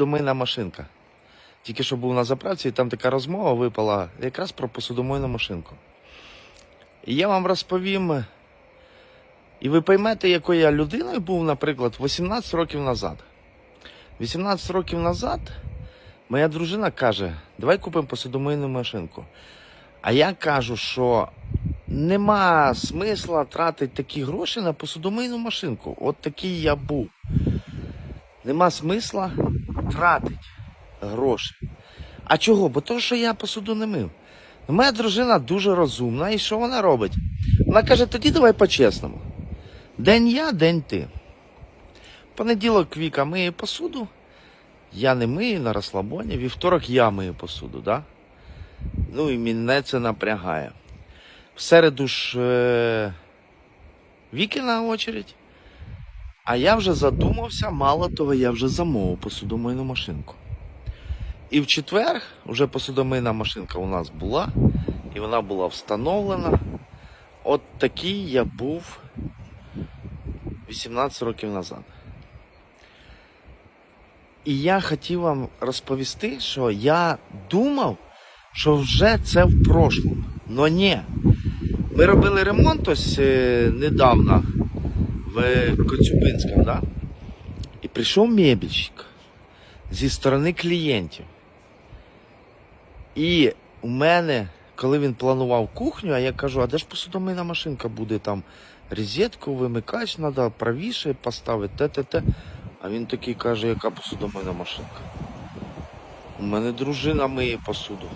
посудомийна машинка. Тільки що був на заправці, і там така розмова випала якраз про посудомийну машинку. І я вам розповім, і ви поймете, якою я людиною був, наприклад, 18 років назад. 18 років назад моя дружина каже: давай купимо посудомийну машинку. А я кажу, що нема смисла тратити такі гроші на посудомийну машинку. От такий я був. Нема смисла тратити гроші. А чого? Бо то, що я посуду не мив. Моя дружина дуже розумна, і що вона робить? Вона каже, тоді давай по-чесному. День я, день ти. Понеділок Віка миє посуду, я не мию на розслабоні, вівторок я мию посуду, да? Ну і мене це напрягає. В середу ж е... Віки на очередь. А я вже задумався, мало того, я вже замовив посудомийну машинку. І в четвер вже посудомийна машинка у нас була, і вона була встановлена. От такий я був 18 років назад. І я хотів вам розповісти, що я думав, що вже це в прошлому. Но ні. Ми робили ремонт ось е, недавно в Коцюбинському, да? І прийшов мебельщик зі сторони клієнтів. І у мене, коли він планував кухню, а я кажу, а де ж посудомийна машинка буде там розетку, вимикач, треба правіше поставити, те-те-те. А він такий каже, яка посудомийна машинка? У мене дружина миє посуду.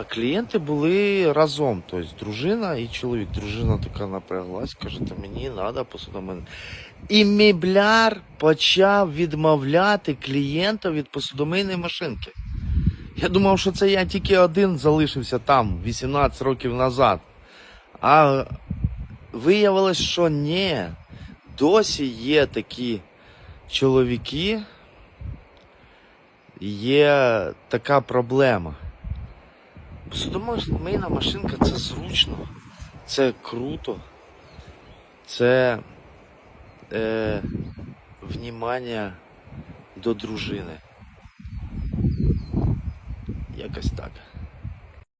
А клієнти були разом, тобто дружина і чоловік. Дружина така напряглась, каже, та мені треба посудомийна. І мебляр почав відмовляти клієнта від посудомийної машинки. Я думав, що це я тільки один залишився там 18 років назад. А виявилось, що ні. Досі є такі чоловіки, є така проблема. Посудомийна машинка це зручно, це круто, це е, внімання до дружини. Якось так.